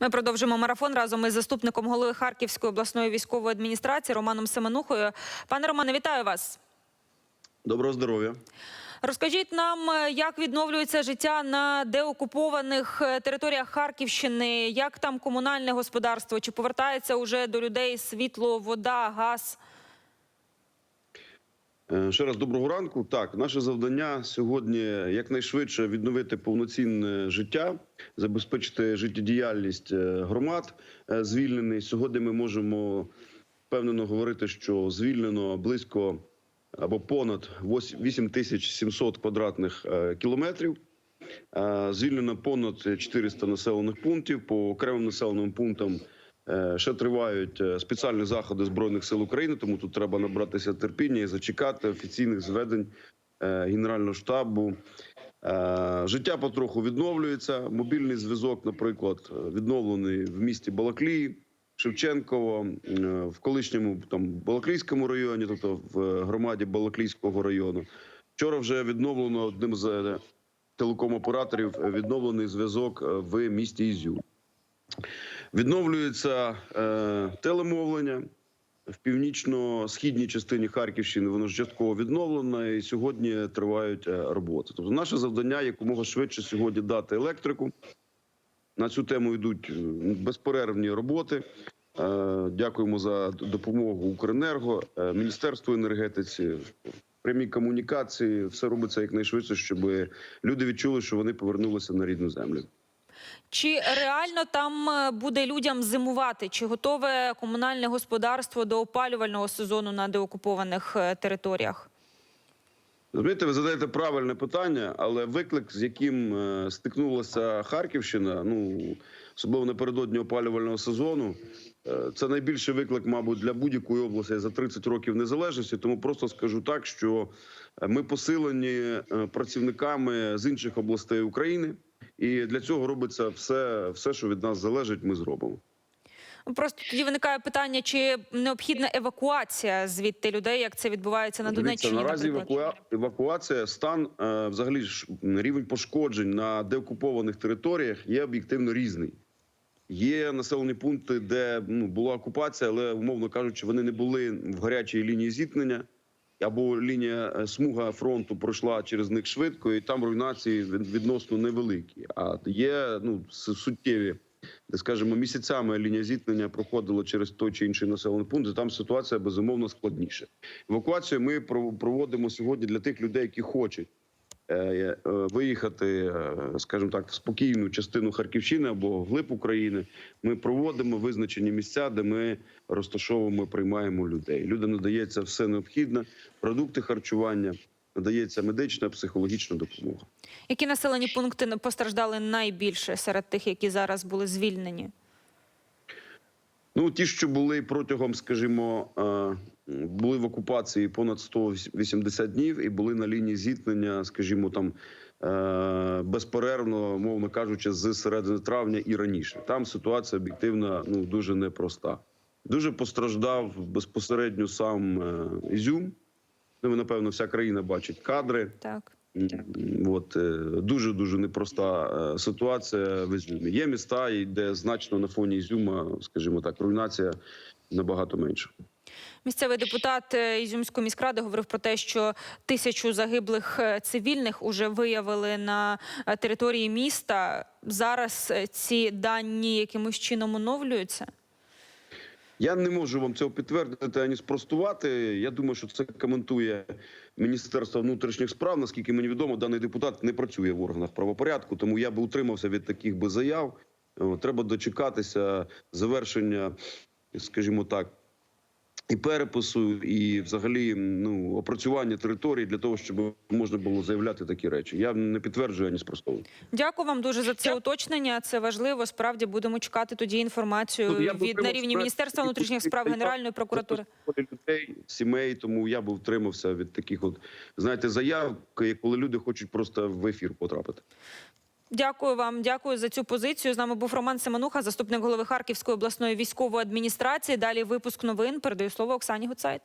Ми продовжимо марафон разом із заступником голови Харківської обласної військової адміністрації Романом Семенухою. Пане Романе, вітаю вас. Доброго здоров'я. Розкажіть нам, як відновлюється життя на деокупованих е, територіях Харківщини, як там комунальне господарство, чи повертається уже до людей світло, вода, газ? Е, Ще раз доброго ранку. Так, наше завдання сьогодні якнайшвидше відновити повноцінне життя, забезпечити життєдіяльність е, громад е, звільнений. Сьогодні ми можемо впевнено говорити, що звільнено близько або понад 8700 квадратних кілометрів. Звільнено понад 400 населених пунктів по окремим населеним пунктам. Е, Ще тривають е, спеціальні заходи збройних сил України, тому тут треба набратися терпіння і зачекати офіційних зведень е, Генерального штабу. Життя потроху відновлюється. Мобільний зв'язок, наприклад, відновлений в місті Балаклії, Шевченково, в колишньому там Балаклійському районі, тобто в громаді Балаклійського району. Вчора вже відновлено одним з телеком-операторів відновлений зв'язок в місті Ізюм. Відновлюється е, телемовлення в північно-східній частині Харківщини. Воно ж частково відновлено, і сьогодні тривають е, роботи. Тобто, наше завдання якомога швидше сьогодні дати електрику. На цю тему йдуть е, безперервні роботи. Е, Дякуємо за допомогу Укренерго, Міністерству енергетиці, прямі комунікації. Все робиться якнайшвидше, щоб люди відчули, що вони повернулися на рідну землю. Чи реально там е, буде людям зимувати? Чи готове комунальне господарство до опалювального сезону на деокупованих е, територіях? Розумієте, ви задаєте правильне питання, але виклик, з яким е, стикнулася Харківщина, ну особливо напередодні опалювального сезону, це найбільший виклик, мабуть, для будь-якої області за 30 років незалежності. Тому просто скажу так, що е, ми посилені е, працівниками з інших областей України, і для цього робиться все, все, що від нас залежить, ми зробимо. Просто тоді виникає питання, чи необхідна евакуація звідти людей, як це відбувається на Дивіться, Донеччині? наразі евакуа... евакуація, стан е, взагалі ж рівень пошкоджень на деокупованих територіях є об'єктивно різний. Є населені пункти, де ну, була окупація, але умовно кажучи, вони не були в гарячій лінії зіткнення. Або лінія е, смуга фронту пройшла через них швидко, і там руйнації відносно невеликі. А є ну суттєві, де скажімо, місяцями лінія зіткнення проходила через той чи інший населений пункт. і Там ситуація безумовно складніша. Евакуацію ми про- проводимо сьогодні для тих людей, які хочуть виїхати, е, скажімо так, в спокійну частину Харківщини або глиб України. Ми проводимо визначені місця, де ми розташовуємо, приймаємо людей. Людям надається все необхідне, продукти харчування, надається медична, психологічна допомога. Які населені пункти постраждали найбільше серед тих, які зараз були звільнені? Ну, ті, що були протягом, скажімо, е, були в окупації понад 180 днів і були на лінії зіткнення, скажімо, там е, безперервно, мовно кажучи, з середини травня і раніше. Там ситуація об'єктивно ну дуже непроста. Дуже постраждав безпосередньо сам е, Ізюм. Ну, напевно, вся країна бачить кадри. Так. От дуже дуже непроста е, ситуація в Ізюмі. Є міста, де значно на фоні Ізюма, скажімо так, руйнація набагато менша. Місцевий депутат е, Ізюмської міськради говорив про те, що тисячу загиблих е, цивільних уже виявили на території міста. Зараз ці дані якимось чином оновлюються. Я не можу вам цього підтвердити ані спростувати. Я думаю, що це коментує Міністерство внутрішніх справ. Наскільки мені відомо, даний депутат не працює в органах правопорядку, тому я би утримався від таких би заяв. Треба дочекатися завершення, скажімо так, і перепису, і взагалі ну опрацювання території для того, щоб можна було заявляти такі речі. Я не підтверджую ані спростовую. Дякую вам дуже за це уточнення. Це важливо. Справді будемо чекати тоді інформацію Ну, від на рівні Міністерства внутрішніх справ. Генеральної прокуратури. Людей, сімей, тому я би втримався від таких, от знаєте, заяв, коли люди хочуть просто в ефір потрапити. Дякую вам, дякую за цю позицію. З нами був Роман Семенуха, заступник голови Харківської обласної військової адміністрації. Далі випуск новин. Передаю слово Оксані Гуцайт.